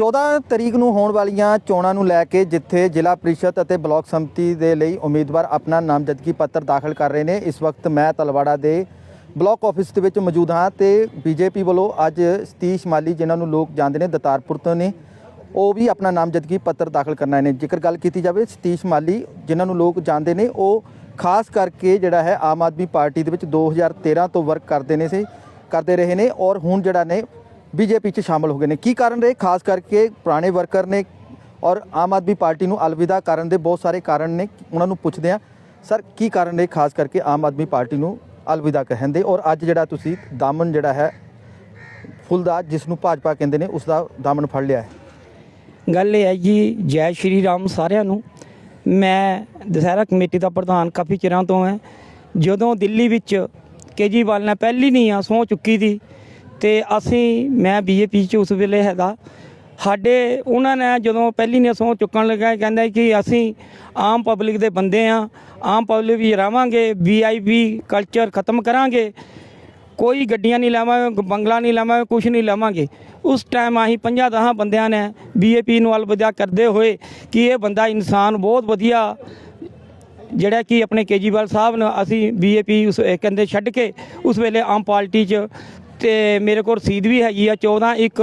14 ਤਰੀਕ ਨੂੰ ਹੋਣ ਵਾਲੀਆਂ ਚੋਣਾਂ ਨੂੰ ਲੈ ਕੇ ਜਿੱਥੇ ਜ਼ਿਲ੍ਹਾ ਪ੍ਰੀਸ਼ਦ ਅਤੇ ਬਲਾਕ ਸੰਮਤੀ ਦੇ ਲਈ ਉਮੀਦਵਾਰ ਆਪਣਾ ਨਾਮਜ਼ਦਗੀ ਪੱਤਰ ਦਾਖਲ ਕਰ ਰਹੇ ਨੇ। ਇਸ ਵਕਤ ਮੈਂ ਤਲਵਾੜਾ ਦੇ ਬਲਾਕ ਆਫਿਸ ਦੇ ਵਿੱਚ ਮੌਜੂਦ ਹਾਂ ਤੇ ਬੀਜੇਪੀ ਵੱਲੋਂ ਅੱਜ ਸਤੀਸ਼ ਮਾਲੀ, ਜਿਨ੍ਹਾਂ ਨੂੰ ਲੋਕ ਜਾਣਦੇ ਨੇ, ਦਤਾਰਪੁਰ ਤੋਂ ਨੇ, ਉਹ ਵੀ ਆਪਣਾ ਨਾਮਜ਼ਦਗੀ ਪੱਤਰ ਦਾਖਲ ਕਰਨਾ ਨੇ। ਜੇਕਰ ਗੱਲ ਕੀਤੀ ਜਾਵੇ ਸਤੀਸ਼ ਮਾਲੀ, ਜਿਨ੍ਹਾਂ ਨੂੰ ਲੋਕ ਜਾਣਦੇ ਨੇ, ਉਹ ਖਾਸ ਕਰਕੇ ਜਿਹੜਾ ਹੈ ਆਮ ਆਦਮੀ ਪਾਰਟੀ ਦੇ ਵਿੱਚ 2013 ਤੋਂ ਵਰਕ ਕਰਦੇ ਨੇ ਸੀ, ਕਰਦੇ ਰਹੇ ਨੇ ਔਰ ਹੁਣ ਜਿਹੜਾ ਨੇ ਬੀਜੇਪੀ 'ਚ ਸ਼ਾਮਲ ਹੋ ਗਏ ਨੇ। ਕੀ ਕਾਰਨ ਰਹੇ? ਖਾਸ ਕਰਕੇ ਪੁਰਾਣੇ ਵਰਕਰ ਨੇ ਔਰ ਆਮ ਆਦਮੀ ਪਾਰਟੀ ਨੂੰ ਅਲਵਿਦਾ ਕਰਨ ਦੇ ਬਹੁਤ ਸਾਰੇ ਕਾਰਨ ਨੇ, ਉਹਨਾਂ ਨੂੰ ਪੁੱਛਦੇ ਆ ਸਰ, ਕੀ ਕਾਰਨ ਰਹੇ ਖਾਸ ਕਰਕੇ ਆਮ ਆਦਮੀ ਪਾਰਟੀ ਨੂੰ ਅਲਵਿਦਾ ਕਹਿਣ ਦੇ? ਔਰ ਅੱਜ ਜਿਹੜਾ ਤੁਸੀਂ ਦਾਮਨ ਜਿਹੜਾ ਹੈ, ਫੁੱਲਦਾ, ਜਿਸ ਨੂੰ ਭਾਜਪਾ ਕਹਿੰਦੇ ਨੇ ਉਸ ਦਾ ਦਾਮਨ ਫੜ ਲਿਆ ਹੈ। ਗੱਲ ਇਹ ਹੈ ਜੀ, ਜੈ ਸ਼੍ਰੀ ਰਾਮ ਸਾਰਿਆਂ ਨੂੰ। ਮੈਂ ਦੁਸਹਿਰਾ ਕਮੇਟੀ ਦਾ ਪ੍ਰਧਾਨ ਕਾਫੀ ਚਿਰਾਂ ਤੋਂ ਹਾਂ। ਜਦੋਂ ਦਿੱਲੀ ਵਿੱਚ ਕੇਜੀਵਾਲ ਨੇ ਪਹਿਲੀ ਨਹੀਂ ਆ ਸਹੁੰ ਚੁੱਕੀ ਦੀ ਤੇ ਅਸੀਂ, ਮੈਂ ਬੀਜੇਪੀ ਚ ਉਸ ਵੇਲੇ ਹੈਗਾ। ਸਾਡੇ, ਉਹਨਾਂ ਨੇ ਜਦੋਂ ਪਹਿਲੀ ਨੇ ਸਹੁੰ ਚੁੱਕਣ ਲੱਗਾ ਕਹਿੰਦਾ ਕਿ ਅਸੀਂ ਆਮ ਪਬਲਿਕ ਦੇ ਬੰਦੇ ਆ, ਆਮ ਪਬਲਿਕ ਵੀ ਰਵਾਂਗੇ ਵੀਆਈਪੀ ਕਲਚਰ ਖਤਮ ਕਰਾਂਗੇ। ਕੋਈ ਗੱਡੀਆਂ ਨਹੀਂ ਲਾਵਾਂਗੇ ਬੰਗਲਾ ਨਹੀਂ ਲਾਵਾਂਗੇ ਕੁਝ ਨਹੀਂ ਲਾਵਾਂਗੇ। ਉਸ ਟਾਈਮ ਅਸੀਂ 50 ਦਹਾਂ ਬੰਦਿਆਂ ਨੇ ਬੀਏਪੀ ਨੂੰ ਅਲਵਿਦਾ ਕਰਦੇ ਹੋਏ ਕਿ ਇਹ ਬੰਦਾ ਇਨਸਾਨ ਬਹੁਤ ਵਧੀਆ, ਜਿਹੜਾ ਕਿ ਆਪਣੇ ਕੇਜੀਵਾਲ ਸਾਹਿਬ ਨੇ ਅਸੀਂ ਬੀਏਪੀ ਉਸ ਕਹਿੰਦੇ ਛੱਡ ਕੇ ਉਸ ਵੇਲੇ ਆਮ ਪਾਰਟੀ 'ਚ ਤੇ ਮੇਰੇ ਕੋਲ ਰਸੀਦ ਵੀ ਹੈਗੀ ਆ 14 ਇੱਕ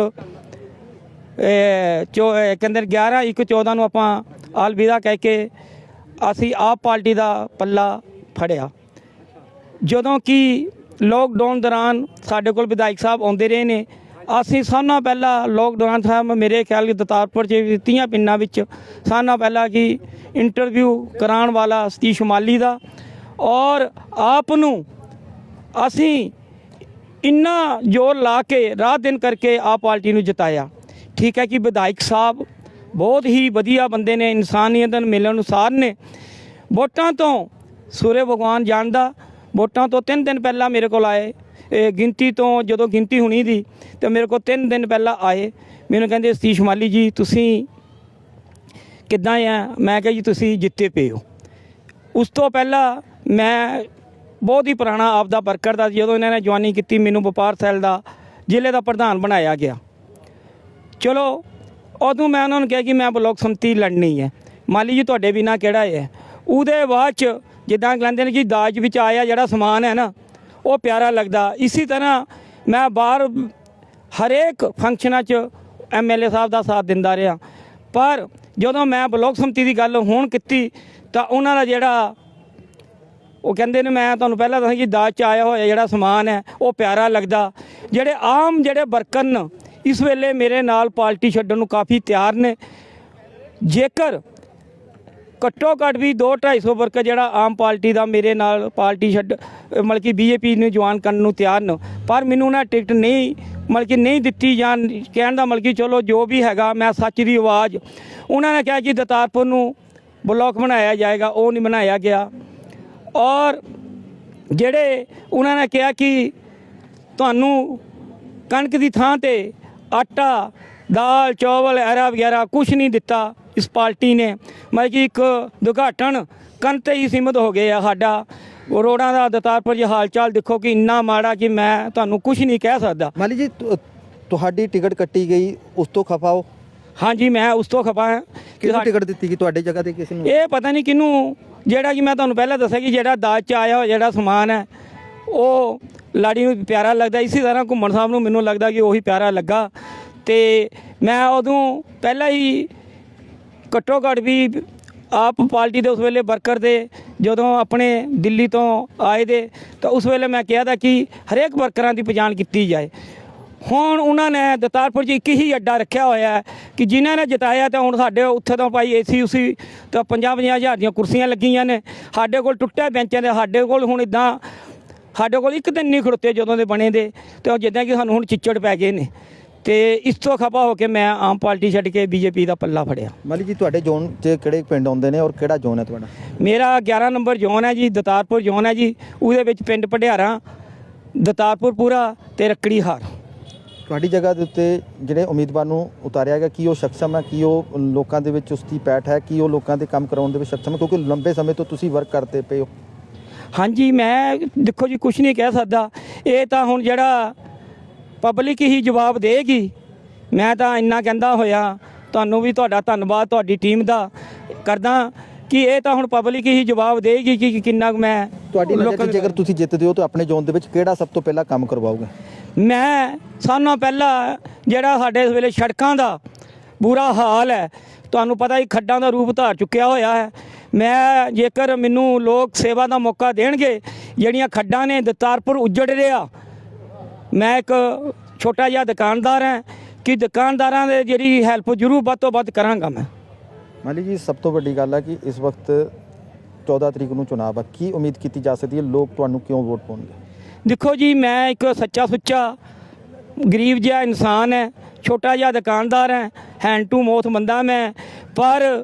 ਇਹ ਚੋ ਕਹਿੰਦੇ 11 ਇੱਕ 14 ਨੂੰ ਆਪਾਂ ਅਲਵਿਦਾ ਕਹਿ ਕੇ ਅਸੀਂ ਆਪ ਪਾਰਟੀ ਦਾ ਪੱਲਾ ਫੜਿਆ। ਜਦੋਂ ਕਿ ਲੋਕਡਾਊਨ ਦੌਰਾਨ ਸਾਡੇ ਕੋਲ ਵਿਧਾਇਕ ਸਾਹਿਬ ਆਉਂਦੇ ਰਹੇ ਨੇ, ਅਸੀਂ ਸਾਨਾ ਪਹਿਲਾਂ ਲੋਕਡਾਊਨ ਸਾਹਿਬ ਮੇਰੇ ਖਿਆਲ ਦਤਾਰਪੁਰ ਚ ਤੀਆਂ ਪਿੰਡਾਂ ਵਿੱਚ। ਸਾਨਾ ਪਹਿਲਾਂ ਕਿ ਇੰਟਰਵਿਊ ਕਰਾਉਣ ਵਾਲਾ ਸਤੀਸ਼ ਮਾਲੀ ਦਾ। ਔਰ ਆਪ ਨੂੰ ਅਸੀਂ ਇੰਨਾ ਜ਼ੋਰ ਲਾ ਕੇ ਰਾਤ ਦਿਨ ਕਰਕੇ ਆਪ ਪਾਰਟੀ ਨੂੰ ਜਿਤਾਇਆ। ਠੀਕ ਹੈ ਕਿ ਵਿਧਾਇਕ ਸਾਹਿਬ ਬਹੁਤ ਹੀ ਵਧੀਆ ਬੰਦੇ ਨੇ, ਇਨਸਾਨੀਅਤ ਨੂੰ ਮਿਲਣ ਅਨੁਸਾਰ ਨੇ। ਵੋਟਾਂ ਤੋਂ ਸੂਰਯ ਭਗਵਾਨ ਜਾਣਦਾ, ਵੋਟਾਂ ਤੋਂ ਤਿੰਨ ਦਿਨ ਪਹਿਲਾਂ ਮੇਰੇ ਕੋਲ ਆਏ। ਗਿਣਤੀ ਤੋਂ ਜਦੋਂ ਗਿਣਤੀ ਹੋਣੀ ਦੀ, ਤੇ ਮੇਰੇ ਕੋਲ ਤਿੰਨ ਦਿਨ ਪਹਿਲਾਂ ਆਏ। ਮੈਨੂੰ ਕਹਿੰਦੇ, ਸਤੀਸ਼ ਮਾਲੀ ਜੀ, ਤੁਸੀਂ ਕਿੱਦਾਂ ਆ? ਮੈਂ ਕਿਹਾ, ਜੀ, ਤੁਸੀਂ ਜਿੱਤੇ ਪਏ ਹੋ। ਉਸ ਤੋਂ ਪਹਿਲਾਂ ਮੈਂ ਬਹੁਤ ਹੀ ਪੁਰਾਣਾ ਆਪਦਾ ਵਰਕਰ ਦਾ, ਜਦੋਂ ਇਹਨਾਂ ਨੇ ਜਵਾਨੀ ਕੀਤੀ, ਮੈਨੂੰ ਵਪਾਰ ਸੈੱਲ ਦਾ ਜ਼ਿਲ੍ਹੇ ਦਾ ਪ੍ਰਧਾਨ ਬਣਾਇਆ ਗਿਆ। ਚਲੋ, ਉਦੋਂ ਮੈਂ ਉਹਨਾਂ ਨੂੰ ਕਿਹਾ ਕਿ ਮੈਂ ਬਲਾਕ ਸੰਮਤੀ ਲੜਨੀ ਹੈ। ਮਾਲੀ ਜੀ ਤੁਹਾਡੇ ਬਿਨਾ ਕਿਹੜਾ ਹੈ? ਉਹਦੇ ਬਾਅਦ ਚ ਜਿੱਦਾਂ ਕਹਿੰਦੇ ਨੇ ਕਿ ਦਾਜ ਵਿੱਚ ਆਇਆ ਜਿਹੜਾ ਸਮਾਨ ਹੈ ਨਾ, ਉਹ ਪਿਆਰਾ ਲੱਗਦਾ। ਇਸੇ ਤਰ੍ਹਾਂ ਮੈਂ ਬਾਹਰ ਹਰੇਕ ਫੰਕਸ਼ਨਾਂ 'ਚ ਐਮਐਲਏ ਸਾਹਿਬ ਦਾ ਸਾਥ ਦਿੰਦਾ ਰਿਹਾ। ਪਰ ਜਦੋਂ ਮੈਂ ਬਲਾਕ ਸੰਮਤੀ ਦੀ ਗੱਲ ਹੁਣ ਕੀਤੀ, ਤਾਂ ਉਹਨਾਂ ਦਾ ਜਿਹੜਾ ਉਹ ਕਹਿੰਦੇ ਨੇ, ਮੈਂ ਤੁਹਾਨੂੰ ਪਹਿਲਾਂ ਦੱਸਾਂ ਕਿ ਦਾਜ ਚ ਆਇਆ ਹੋਇਆ ਜਿਹੜਾ ਸਮਾਨ ਹੈ, ਉਹ ਪਿਆਰਾ ਲੱਗਦਾ। ਜਿਹੜੇ ਆਮ ਜਿਹੜੇ ਵਰਕਰ ਨੇ ਇਸ ਵੇਲੇ ਮੇਰੇ ਨਾਲ ਪਾਰਟੀ ਛੱਡਣ ਨੂੰ ਕਾਫੀ ਤਿਆਰ ਨੇ। ਜੇਕਰ ਘੱਟੋ ਘੱਟ ਵੀ 2 250 ਵਰਕਰ ਜਿਹੜਾ ਆਮ ਪਾਰਟੀ ਦਾ ਮੇਰੇ ਨਾਲ ਪਾਰਟੀ ਛੱਡ, ਮਤਲਬ ਕਿ ਬੀਜੇਪੀ ਨੂੰ ਜੁਆਇਨ ਕਰਨ ਨੂੰ ਤਿਆਰ ਨੇ। ਪਰ ਮੈਨੂੰ ਨਾ ਟਿਕਟ ਨਹੀਂ, ਮਤਲਬ ਕਿ ਨਹੀਂ ਦਿੱਤੀ ਜਾਂ ਕਹਿਣ ਦਾ ਮਤਲਬ ਕਿ ਚਲੋ ਜੋ ਵੀ ਹੈਗਾ, ਮੈਂ ਸੱਚ ਦੀ ਆਵਾਜ਼। ਉਹਨਾਂ ਨੇ ਕਿਹਾ ਕਿ ਦਤਾਰਪੁਰ ਨੂੰ ਬਲਾਕ ਬਣਾਇਆ ਜਾਏਗਾ, ਉਹ ਨਹੀਂ ਬਣਾਇਆ ਗਿਆ। ਔਰ ਜਿਹੜੇ ਉਹਨਾਂ ਨੇ ਕਿਹਾ ਕਿ ਤੁਹਾਨੂੰ ਕਣਕ ਦੀ ਥਾਂ ਤੇ ਆਟਾ, ਦਾਲ ਚੌਵਲ ਐਰਾ ਵਗੈਰਾ ਕੁਝ ਨਹੀਂ ਦਿੱਤਾ ਇਸ ਪਾਰਟੀ ਨੇ। ਮਤਲਬ ਕਿ ਇੱਕ ਦੁਘਾਟਣ ਕੰਨ ਤੇ ਹੀ ਸੀਮਤ ਹੋ ਗਏ ਆ ਸਾਡਾ। ਉਹ ਰੋਡਾਂ ਦਾ ਦਤਾਰਪੁਰ ਜੀ ਹਾਲ ਚਾਲ ਦੇਖੋ ਕਿ ਇੰਨਾ ਮਾੜਾ ਕਿ ਮੈਂ ਤੁਹਾਨੂੰ ਕੁਝ ਨਹੀਂ ਕਹਿ ਸਕਦਾ। ਮਾਲੀ ਜੀ ਤੁਹਾਡੀ ਟਿਕਟ ਕੱਟੀ ਗਈ, ਉਸ ਤੋਂ ਖਫਾ ਹਾਂਜੀ ਮੈਂ ਉਸ ਤੋਂ ਖਪਾ ਹਾਂ ਕਿ ਕਿਹਨੂੰ ਟਿਕਟ ਦਿੱਤੀ ਗਈ ਤੁਹਾਡੀ ਜਗ੍ਹਾ ਤੇ ਕਿਸੇ ਨੂੰ? ਇਹ ਪਤਾ ਨਹੀਂ ਕਿਹਨੂੰ ਜਿਹੜਾ ਕਿ ਮੈਂ ਤੁਹਾਨੂੰ ਪਹਿਲਾਂ ਦੱਸਿਆ ਕਿ ਜਿਹੜਾ ਦਾਜ ਚ ਆਇਆ ਹੋਇਆ ਜਿਹੜਾ ਸਮਾਨ ਹੈ ਉਹ ਲਾੜੀ ਨੂੰ ਪਿਆਰਾ ਲੱਗਦਾ। ਇਸੇ ਤਰ੍ਹਾਂ ਘੁੰਮਣ ਸਾਹਿਬ ਨੂੰ ਮੈਨੂੰ ਲੱਗਦਾ ਕਿ ਉਹੀ ਪਿਆਰਾ ਲੱਗਾ। ਤੇ ਮੈਂ ਉਦੋਂ ਪਹਿਲਾਂ ਹੀ ਘੱਟੋ ਘੱਟ ਵੀ ਆਪ ਪਾਰਟੀ ਦੇ ਉਸ ਵੇਲੇ ਵਰਕਰ ਦੇ ਜਦੋਂ ਆਪਣੇ ਦਿੱਲੀ ਤੋਂ ਆਏ ਦੇ ਤਾਂ ਉਸ ਵੇਲੇ ਮੈਂ ਕਿਹਾ ਤਾਂ ਕਿ ਹਰੇਕ ਵਰਕਰਾਂ ਦੀ ਪਛਾਣ ਕੀਤੀ ਜਾਏ। ਹੁਣ ਉਹਨਾਂ ਨੇ ਦਤਾਰਪੁਰ 'ਚ ਇੱਕ ਹੀ ਅੱਡਾ ਰੱਖਿਆ ਹੋਇਆ ਹੈ ਕਿ ਜਿਨ੍ਹਾਂ ਨੇ ਜਿਤਾਇਆ ਤਾਂ ਹੁਣ ਸਾਡੇ ਉੱਥੇ ਤਾਂ ਭਾਈ ਏਸੀ ਉਸੀ ਤਾਂ 50 50 ਹਜ਼ਾਰ ਦੀਆਂ ਕੁਰਸੀਆਂ ਲੱਗੀਆਂ ਨੇ। ਸਾਡੇ ਕੋਲ ਟੁੱਟੇ ਬੈਂਚਾਂ ਦੇ ਸਾਡੇ ਕੋਲ ਹੁਣ ਇਦਾਂ ਸਾਡੇ ਕੋਲ ਇੱਕ ਦਿਨ ਨਹੀਂ ਖੜੋਤੇ ਜਦੋਂ ਦੇ ਬਣੇ ਦੇ ਤੇ ਉਹ ਜਿੱਦਾਂ ਕਿ ਸਾਨੂੰ ਹੁਣ ਚਿੱਚੜ ਪੈ ਗਏ ਨੇ। ਤੇ ਇਸ ਤੋਂ ਖਪਾ ਹੋ ਕੇ ਮੈਂ ਆਮ ਪਾਰਟੀ ਛੱਡ ਕੇ ਬੀਜੇਪੀ ਦਾ ਪੱਲਾ ਫੜਿਆ। ਮਾਲੀ ਜੀ ਤੁਹਾਡੇ ਜ਼ੋਨ 'ਚ ਕਿਹੜੇ ਪਿੰਡ ਆਉਂਦੇ ਨੇ ਔਰ ਕਿਹੜਾ ਜ਼ੋਨ ਹੈ ਤੁਹਾਡਾ? ਮੇਰਾ 11 ਨੰਬਰ ਜ਼ੋਨ ਹੈ ਜੀ ਦਤਾਰਪੁਰ ਜ਼ੋਨ ਹੈ ਜੀ ਉਹਦੇ ਵਿੱਚ ਪਿੰਡ ਪਢਿਆਰਾ ਦਤਾਰਪੁਰ ਪੂਰਾ ਤੇ ਰੱਕੜੀ ਹਾਰ। ਤੁਹਾਡੀ ਜਗ੍ਹਾ ਦੇ ਉੱਤੇ ਜਿਹੜੇ ਉਮੀਦਵਾਰ ਨੂੰ ਉਤਾਰਿਆ ਗਿਆ ਕਿ ਉਹ ਸਖਸ਼ਮ ਹੈ ਕਿ ਉਹ ਲੋਕਾਂ ਦੇ ਵਿੱਚ ਉਸਦੀ ਪੈਠ ਹੈ ਕਿ ਉਹ ਲੋਕਾਂ ਦੇ ਕੰਮ ਕਰਾਉਣ ਦੇ ਵਿੱਚ ਸਖਸ਼ਮ ਹੈ? ਕਿਉਂਕਿ ਲੰਬੇ ਸਮੇਂ ਤੋਂ ਤੁਸੀਂ ਵਰਕ ਕਰਦੇ ਪਏ ਹੋ। ਹਾਂਜੀ ਮੈਂ ਦੇਖੋ ਜੀ ਕੁਝ ਨਹੀਂ ਕਹਿ ਸਕਦਾ। ਇਹ ਤਾਂ ਹੁਣ ਜਿਹੜਾ ਪਬਲਿਕ ਹੀ ਜਵਾਬ ਦੇਗੀ ਮੈਂ ਤਾਂ ਇੰਨਾ ਕਹਿੰਦਾ ਹੋਇਆ। ਤੁਹਾਨੂੰ ਵੀ ਤੁਹਾਡਾ ਧੰਨਵਾਦ ਤੁਹਾਡੀ ਟੀਮ ਦਾ। ਕਰਦਾ ਕਿ ਇਹ ਤਾਂ ਹੁਣ ਪਬਲਿਕ ਹੀ ਜਵਾਬ ਦੇਗੀ ਕਿ ਕਿੰਨਾ ਮੈਂ ਤੁਹਾਡੀ ਨਜ਼ਰ ਜੇਕਰ ਤੁਸੀਂ ਜਿੱਤਦੇ ਹੋ ਤਾਂ ਆਪਣੇ ਜ਼ੋਨ ਦੇ ਵਿੱਚ ਕਿਹੜਾ ਸਭ ਤੋਂ ਪਹਿਲਾਂ ਕੰਮ ਕਰਵਾਉਗਾ ਮੈਂ ਸਾਨੋਂ ਪਹਿਲਾਂ ਜਿਹੜਾ ਸਾਡੇ ਇਸ ਵੇਲੇ ਸੜਕਾਂ ਦਾ ਬੁਰਾ ਹਾਲ ਹੈ, ਤੁਹਾਨੂੰ ਪਤਾ ਹੀ ਖੱਡਾਂ ਦਾ ਰੂਪ ਧਾਰ ਚੁੱਕਿਆ ਹੋਇਆ ਹੈ। ਮੈਂ ਜੇਕਰ ਮੈਨੂੰ ਲੋਕ ਸੇਵਾ ਦਾ ਮੌਕਾ ਦੇਣਗੇ, ਜਿਹੜੀਆਂ ਖੱਡਾਂ ਨੇ ਦਤਾਰਪੁਰ ਉੱਜੜ ਰਿਹਾ ਮੈਂ ਇੱਕ ਛੋਟਾ ਜਿਹਾ ਦੁਕਾਨਦਾਰ ਹਾਂ, ਕਿ ਦੁਕਾਨਦਾਰਾਂ ਦੇ ਜਿਹੜੀ ਹੈਲਪ ਜ਼ਰੂਰ ਵੱਧ ਤੋਂ ਵੱਧ ਕਰਾਂਗਾ ਮੈਂ। ਮਾਲੀ ਜੀ, ਸਭ ਤੋਂ ਵੱਡੀ ਗੱਲ ਹੈ ਕਿ ਇਸ ਵਕਤ 14 ਤਰੀਕ ਨੂੰ ਚੁਣਾਵ ਹੈ ਕੀ ਉਮੀਦ ਕੀਤੀ ਜਾ ਸਕਦੀ ਹੈ ਲੋਕ ਤੁਹਾਨੂੰ ਕਿਉਂ ਵੋਟ ਪਾਉਣਗੇ? ਦੇਖੋ ਜੀ, ਮੈਂ ਇੱਕ ਸੱਚਾ ਸੁੱਚਾ ਗਰੀਬ ਜਿਹਾ ਇਨਸਾਨ ਹੈ ਛੋਟਾ ਜਿਹਾ ਦੁਕਾਨਦਾਰ ਹੈ ਹੈਂਡ ਟੂ ਮੌਥ ਬੰਦਾ ਮੈਂ, ਪਰ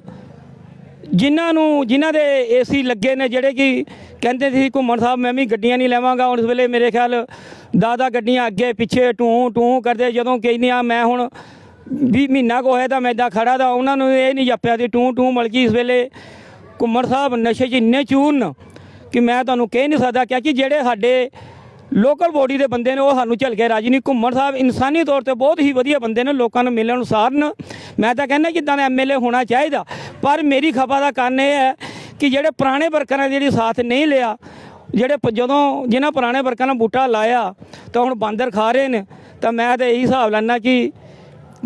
ਜਿਨ੍ਹਾਂ ਨੂੰ, ਜਿਨ੍ਹਾਂ ਦੇ ਏਸੀ ਲੱਗੇ ਨੇ, ਜਿਹੜੇ ਕਿ ਕਹਿੰਦੇ ਸੀ ਘੁੰਮਣ ਸਾਹਿਬ, ਮੈਂ ਵੀ ਗੱਡੀਆਂ ਨਹੀਂ ਲੈਵਾਂਗਾ। ਹੁਣ ਇਸ ਵੇਲੇ ਮੇਰੇ ਖਿਆਲ ਦਾਦਾ ਗੱਡੀਆਂ ਅੱਗੇ ਪਿੱਛੇ ਟੂ ਟੂ ਕਰਦੇ, ਜਦੋਂ ਕਹਿੰਦੇ ਆ, ਮੈਂ ਹੁਣ ਵੀ ਮਹੀਨਾ ਕੋ ਹੋਇਆ ਤਾਂ ਮੈਂ ਇਦਾਂ ਖੜਾ ਦਾ ਉਹਨਾਂ ਨੂੰ ਇਹ ਨਹੀਂ ਜੱਪਿਆ ਸੀ, ਟੂ ਟੂ ਮਲਕੀ ਇਸ ਵੇਲੇ ਘੁੰਮਣ ਸਾਹਿਬ ਨਸ਼ੇ 'ਚ ਇੰਨੇ ਚੂਰਨ ਕਿ ਮੈਂ ਤੁਹਾਨੂੰ ਕਹਿ ਨਹੀਂ ਸਕਦਾ, ਕਿਉਂਕਿ ਜਿਹੜੇ ਸਾਡੇ ਲੋਕਲ ਬੋਡੀ ਦੇ ਬੰਦੇ ਨੇ ਉਹ ਸਾਨੂੰ ਝੱਲ ਕੇ ਰਾਜੀ ਨਹੀਂ। ਘੁੰਮਣ ਸਾਹਿਬ ਇਨਸਾਨੀ ਤੌਰ ਤੇ ਬਹੁਤ ਹੀ ਵਧੀਆ ਬੰਦੇ ਨੇ ਲੋਕਾਂ ਨੂੰ ਮਿਲਣ ਅਨੁਸਾਰਨ ਮੈਂ ਤਾਂ ਕਹਿੰਦਾ ਜਿੱਦਾਂ ਦਾ ਐਮਐਲਏ ਹੋਣਾ ਚਾਹੀਦਾ। ਪਰ ਮੇਰੀ ਖਪਾ ਦਾ ਕਾਰਨ ਇਹ ਹੈ ਕਿ ਜਿਹੜੇ ਪੁਰਾਣੇ ਵਰਕਰਾਂ ਨੇ ਜਿਹੜੀ ਸਾਥ ਨਹੀਂ ਲਿਆ, ਜਿਹੜੇ ਜਦੋਂ ਜਿਨ੍ਹਾਂ ਪੁਰਾਣੇ ਵਰਕਰਾਂ ਨੇ ਬੂਟਾ ਲਾਇਆ, ਤਾਂ ਹੁਣ ਬਾਂਦਰ ਖਾ ਰਹੇ ਨੇ। ਤਾਂ ਮੈਂ ਤਾਂ ਇਹੀ ਹਿਸਾਬ ਲੈਣਾ ਕਿ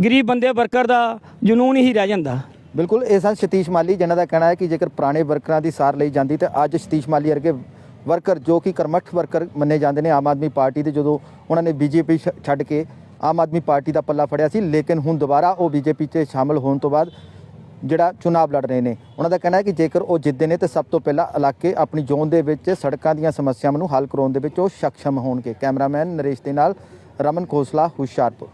ਗਰੀਬ ਬੰਦੇ ਵਰਕਰ ਦਾ ਜਨੂਨ ਹੀ ਰਹਿ ਜਾਂਦਾ। ਬਿਲਕੁਲ, ਇਹ ਸਨ ਸਤੀਸ਼ ਮਾਲੀ, ਜਿਨ੍ਹਾਂ ਦਾ ਕਹਿਣਾ ਹੈ ਕਿ ਜੇਕਰ ਪੁਰਾਣੇ ਵਰਕਰਾਂ ਦੀ ਸਾਰ ਲਈ ਜਾਂਦੀ, ਤਾਂ ਅੱਜ ਸਤੀਸ਼ ਮਾਲੀ ਵਰਗੇ ਵਰਕਰ ਜੋ ਕਿ ਕਰਮਠ ਵਰਕਰ ਮੰਨੇ ਜਾਂਦੇ ਨੇ ਆਮ ਆਦਮੀ ਪਾਰਟੀ ਦੇ, ਜਦੋਂ ਉਹਨਾਂ ਨੇ ਬੀਜੇਪੀ ਛੱਡ ਕੇ ਆਮ ਆਦਮੀ ਪਾਰਟੀ ਦਾ ਪੱਲਾ ਫੜਿਆ ਸੀ, ਲੇਕਿਨ ਹੁਣ ਦੁਬਾਰਾ ਉਹ ਬੀਜੇਪੀ 'ਚ ਸ਼ਾਮਲ ਹੋਣ ਤੋਂ ਬਾਅਦ ਜਿਹੜਾ ਚੁਣਾਵ ਲੜ ਰਹੇ ਨੇ। ਉਹਨਾਂ ਦਾ ਕਹਿਣਾ ਹੈ ਕਿ ਜੇਕਰ ਉਹ ਜਿੱਤਦੇ ਨੇ ਤੇ ਸਭ ਤੋਂ ਪਹਿਲਾਂ ਇਲਾਕੇ ਆਪਣੀ ਜ਼ੋਨ ਦੇ ਵਿੱਚ ਸੜਕਾਂ ਦੀਆਂ ਸਮੱਸਿਆਵਾਂ ਨੂੰ ਹੱਲ ਕਰਾਉਣ ਦੇ ਵਿੱਚ ਉਹ ਸક્ષਮ ਹੋਣਗੇ। ਕੈਮਰਾਮੈਨ ਨਰੇਸ਼ ਦੇ ਨਾਲ ਰਮਨ ਖੋਸਲਾ ਹੁਸ਼ਿਆਰਪੁਰ।